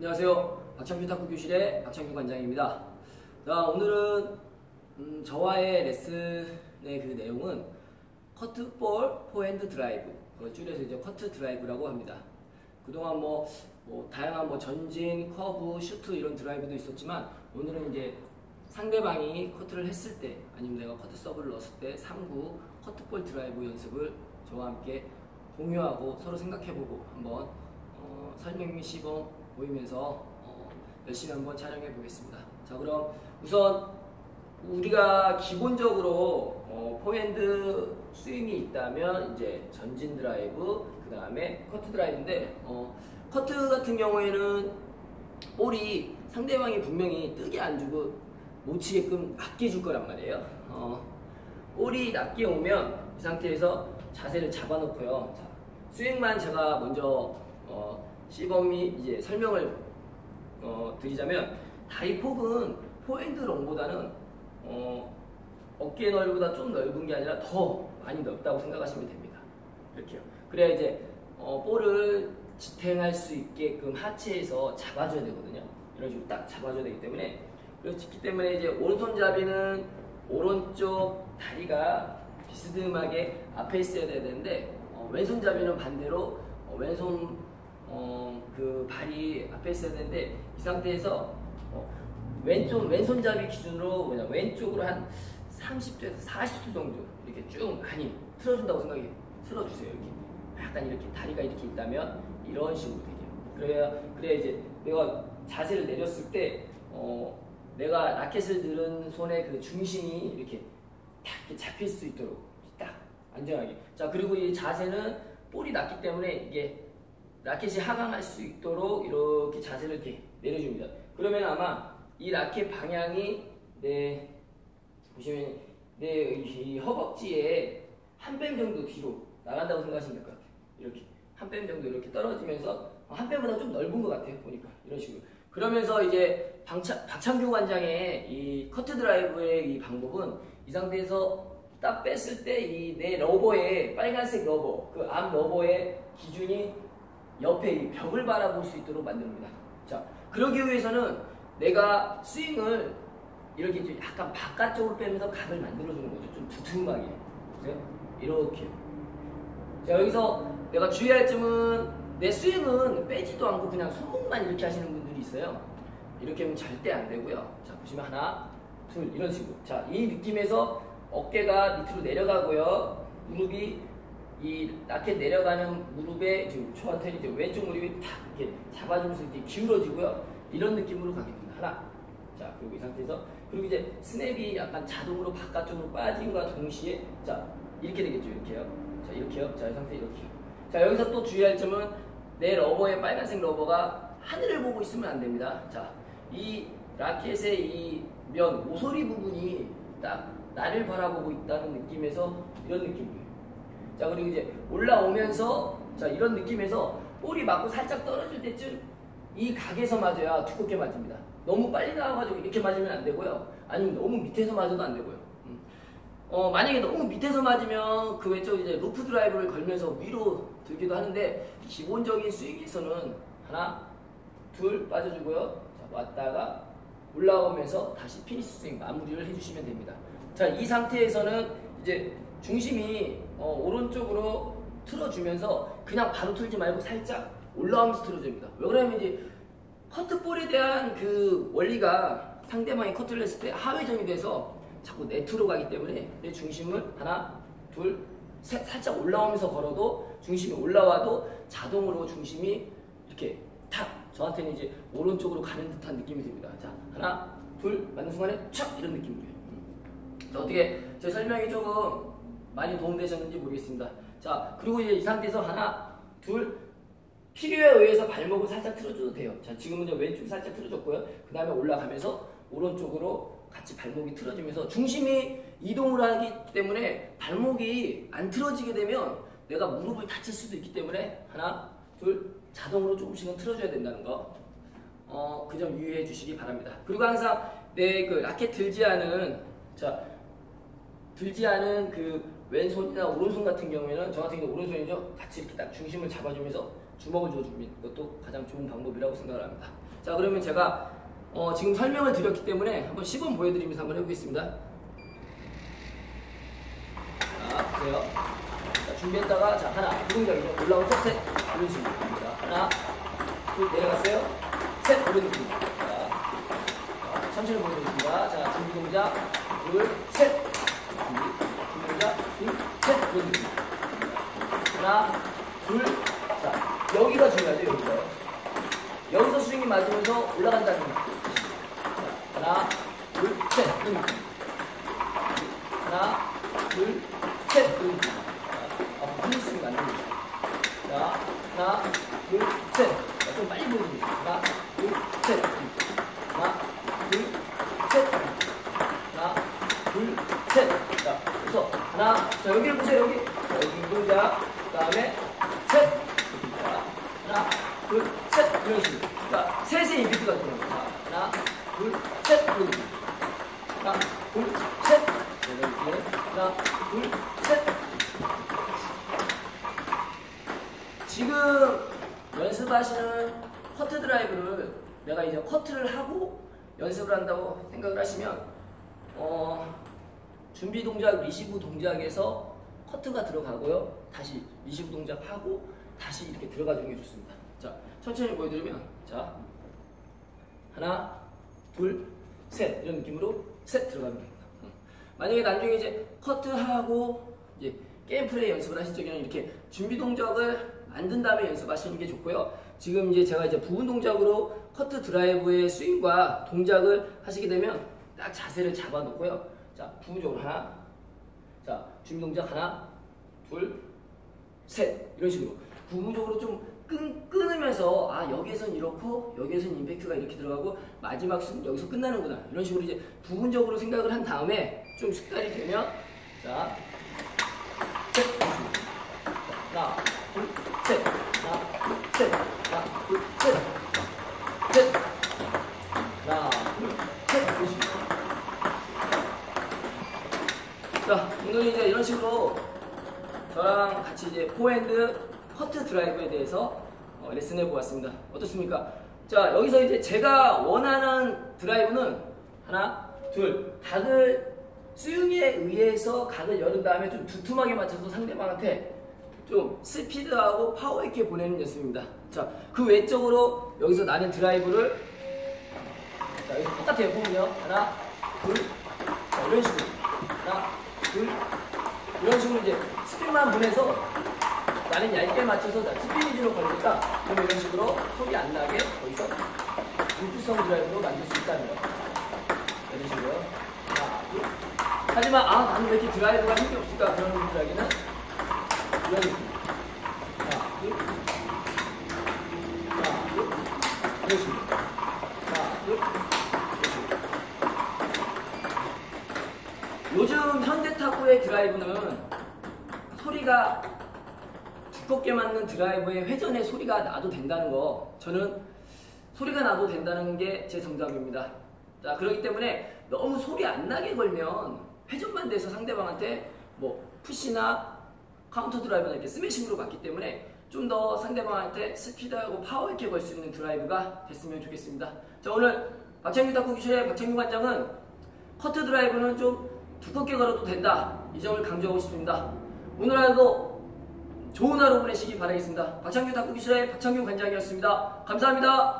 안녕하세요. 박창규 탁구 교실의 박창규 관장입니다. 자, 오늘은 음, 저와의 레슨의 그 내용은 커트볼 포핸드 드라이브, 그걸 줄여서 이제 커트 드라이브라고 합니다. 그동안 뭐, 뭐 다양한 뭐 전진, 커브, 슈트 이런 드라이브도 있었지만 오늘은 이제 상대방이 커트를 했을 때 아니면 내가 커트 서브를 넣었을 때 3구 커트볼 드라이브 연습을 저와 함께 공유하고 서로 생각해보고 한번 어, 설명 및 시범 보이면서 어, 열심히 한번 촬영해 보겠습니다. 자 그럼 우선 우리가 기본적으로 어, 포핸드 스윙이 있다면 이제 전진 드라이브 그 다음에 커트 드라이브인데 어, 커트 같은 경우에는 볼이 상대방이 분명히 뜨게 안 주고 못 치게끔 낮게 줄 거란 말이에요. 어, 볼이 낮게 오면 이 상태에서 자세를 잡아놓고요. 자, 스윙만 제가 먼저 어, 시범 및 이제 설명을 어, 드리자면 다리 폭은 포핸드 롱보다는 어, 어깨 넓이보다 좀 넓은 게 아니라 더 많이 넓다고 생각하시면 됩니다. 이렇게요. 그래야 이제 어, 볼을 지탱할 수 있게끔 하체에서 잡아줘야 되거든요. 이런 식으로 딱 잡아줘야 되기 때문에 그렇기 때문에 이제 오른손잡이는 오른쪽 다리가 비스듬하게 앞에 있어야 되는데 어, 왼손잡이는 반대로 어, 왼손 어, 그 발이 앞에 있어야 되는데 이 상태에서 어, 왼쪽 왼손잡이 기준으로 뭐냐 왼쪽으로 한 30도에서 40도 정도 이렇게 쭉 많이 틀어준다고 생각해 틀어주세요 이렇게 약간 이렇게 다리가 이렇게 있다면 이런 식으로 되게요. 그래야 그래야 이제 내가 자세를 내렸을 때 어, 내가 라켓을 들은 손의 그 중심이 이렇게 딱 이렇게 잡힐 수 있도록 딱 안정하게. 자 그리고 이 자세는 볼이 낮기 때문에 이게 라켓이 하강할 수 있도록 이렇게 자세를 이렇게 내려줍니다. 그러면 아마 이 라켓 방향이 내 보시면 내이 허벅지에 한 뺨 정도 뒤로 나간다고 생각하시면 될 것 같아요. 이렇게 한 뺨 정도 이렇게 떨어지면서 한 뺨보다 좀 넓은 것 같아요. 보니까 이런 식으로. 그러면서 이제 방차, 박창규 관장의 이 커트 드라이브의 이 방법은 이 상태에서 딱 뺐을 때 이 내 러버의 빨간색 러버 그 앞 러버의 기준이 옆에 이 벽을 바라볼 수 있도록 만듭니다. 자, 그러기 위해서는 내가 스윙을 이렇게 좀 약간 바깥쪽으로 빼면서 각을 만들어주는 거죠. 좀 두툼하게. 보세요. 이렇게. 자, 여기서 내가 주의할 점은 내 스윙은 빼지도 않고 그냥 손목만 이렇게 하시는 분들이 있어요. 이렇게 하면 절대 안 되고요. 자, 보시면 하나, 둘, 이런 식으로. 자, 이 느낌에서 어깨가 밑으로 내려가고요. 무릎이 이 라켓 내려가는 무릎에 지금 저한테는 이제 왼쪽 무릎이 탁 이렇게 잡아주면서 이렇게 기울어지고요. 이런 느낌으로 가겠습니다. 하나. 자, 그리고 이 상태에서 그리고 이제 스냅이 약간 자동으로 바깥쪽으로 빠짐과 동시에 자, 이렇게 되겠죠. 이렇게요. 자, 이렇게요. 자, 이 상태 이렇게요. 자, 여기서 또 주의할 점은 내 러버의 빨간색 러버가 하늘을 보고 있으면 안 됩니다. 자, 이 라켓의 이 면, 모서리 부분이 딱 나를 바라보고 있다는 느낌에서 이런 느낌이에요. 자 그리고 이제 올라오면서 자 이런 느낌에서 볼이 맞고 살짝 떨어질 때쯤 이 각에서 맞아야 두껍게 맞습니다. 너무 빨리 나와가지고 이렇게 맞으면 안 되고요. 아니면 너무 밑에서 맞아도 안 되고요. 음. 어, 만약에 너무 밑에서 맞으면 그 왼쪽 이제 루프 드라이브를 걸면서 위로 들기도 하는데 기본적인 스윙에서는 하나, 둘 빠져주고요. 자, 왔다가 올라오면서 다시 피니시 스윙 마무리를 해주시면 됩니다. 자, 이 상태에서는 이제 중심이 어, 오른쪽으로 틀어주면서 그냥 바로 틀지 말고 살짝 올라오면서 틀어줍니다. 왜 그러냐면 이제 커트볼에 대한 그 원리가 상대방이 커트를 했을 때 하회전이 돼서 자꾸 네트로 가기 때문에 내 중심을 하나, 둘, 셋 살짝 올라오면서 걸어도 중심이 올라와도 자동으로 중심이 이렇게 탁 저한테는 이제 오른쪽으로 가는 듯한 느낌이 듭니다. 자, 하나, 둘, 맞는 순간에 촥 이런 느낌이에요. 자, 어떻게 제 설명이 조금 많이 도움되셨는지 모르겠습니다. 자, 그리고 이제 이 상태에서 하나, 둘, 필요에 의해서 발목을 살짝 틀어줘도 돼요. 자, 지금은 이제 왼쪽이 살짝 틀어졌고요. 그 다음에 올라가면서 오른쪽으로 같이 발목이 틀어지면서 중심이 이동을 하기 때문에 발목이 안 틀어지게 되면 내가 무릎을 다칠 수도 있기 때문에 하나, 둘, 자동으로 조금씩은 틀어줘야 된다는 거. 어, 그 점 유의해 주시기 바랍니다. 그리고 항상 내 그 라켓 들지 않은, 자, 들지 않은 그 왼손이나 오른손 같은 경우에는 저 같은 경우 오른손이죠. 같이 이렇게 딱 중심을 잡아주면서 주먹을 줘줍니다. 그것도 가장 좋은 방법이라고 생각을 합니다. 자 그러면 제가 어, 지금 설명을 드렸기 때문에 한번 시범 보여드리면서 한번 해보겠습니다. 자 보세요. 자, 준비했다가 자 하나 두 동작이죠. 올라온 셋 이런 식으로 됩니다. 하나 둘 내려갔어요. 셋 이런 느낌. 자, 자 천천히 보여드립니다. 자 준비 동작 둘셋 준비 준비 동작 둘셋 이런 느낌. 하나 둘 자 여기가 중요하죠 여기가요. 여기서 스윙이 맞으면서 올라간다는 느낌. 자, 하나 둘 셋 이런 느낌. 하나 둘 셋 이런 느낌. 자, 앞으로 한 스윙 만듭니다. 자, 하나, 둘, 셋. 자, 좀 빨리 보여줍니다. 하나, 둘, 셋. 하나, 둘, 셋. 하나, 둘, 셋. 자, 그래서 하나, 자, 여기를 보세요, 여기. 자, 여기 동작. 그 다음에 셋. 자, 하나, 둘, 셋. 이런 식으로. 자, 셋의 임팩트가 들어갑니다. 자, 하나, 둘, 셋. 이런 식으로. 하나, 둘, 셋. 이렇게. 하나, 둘, 셋. 지금 연습하시는 커트 드라이브를 내가 이제 커트를 하고 연습을 한다고 생각을 하시면 어, 준비 동작 리시브 동작에서 커트가 들어가고요. 다시 리시브 동작하고 다시 이렇게 들어가 주는 게 좋습니다. 자, 천천히 보여드리면 자 하나, 둘, 셋 이런 느낌으로 셋 들어가면 됩니다. 음. 만약에 나중에 이제 커트하고 이제 게임 플레이 연습을 하실 적에는 이렇게 준비 동작을 만든 다음에 연습하시는 게 좋고요. 지금 이제 제가 이제 부분 동작으로 커트 드라이브의 스윙과 동작을 하시게 되면 딱 자세를 잡아 놓고요. 자, 부분적으로 하나. 자, 준비 동작 하나, 둘, 셋. 이런 식으로. 부분적으로 좀 끈, 끊으면서 아, 여기에선 이렇고 여기에선 임팩트가 이렇게 들어가고 마지막 순 여기서 끝나는구나. 이런 식으로 이제 부분적으로 생각을 한 다음에 좀 식달이 되면 자, 셋. 하나, 둘, 셋. 하나, 둘, 셋. 하나, 둘, 셋. 셋. 하나, 둘, 셋. 이런 식으로. 자, 오늘 이제 이런 식으로 저랑 같이 이제 포핸드 커트 드라이브에 대해서 어, 레슨해 보았습니다. 어떻습니까? 자, 여기서 이제 제가 원하는 드라이브는 하나, 둘, 각을 스윙에 의해서 각을 열은 다음에 좀 두툼하게 맞춰서 상대방한테 좀 스피드하고 파워 있게 보내는 연습입니다. 자, 그 외적으로 여기서 나는 드라이브를 자, 여기서 똑같아요. 보면요. 하나, 둘, 자, 이런 식으로. 이런 식으로 이제 스핀만 보내서 나는 얇게 맞춰서 자, 스핀 위주로 걸리니까 그러면 이런 식으로 소리 안 나게 거기서 물주성 드라이브로 만들 수 있다는 거. 이런 식으로. 하나, 둘. 하지만 아 나는 왜 이렇게 드라이브가 힘이 없을까 그런 분들에게는 이런. 하나, 둘. 하나, 둘. 이런 식으로. 하나, 둘. 이런 식으로. 요즘 탁구의 드라이브는 소리가 두껍게 맞는 드라이브의 회전의 소리가 나도 된다는 거 저는 소리가 나도 된다는 게 제 정답입니다. 자 그렇기 때문에 너무 소리 안 나게 걸면 회전만 돼서 상대방한테 뭐 푸시나 카운터 드라이브나 이렇게 스매싱으로 갔기 때문에 좀 더 상대방한테 스피드하고 파워 있게 걸 수 있는 드라이브가 됐으면 좋겠습니다. 자 오늘 박창규 탁구 기술의 박창규 관장은 커트 드라이브는 좀 두껍게 걸어도 된다. 이 점을 강조하고 싶습니다. 오늘 하루도 좋은 하루 보내시기 바라겠습니다. 박창규 기술의 박창규 관장이었습니다. 감사합니다.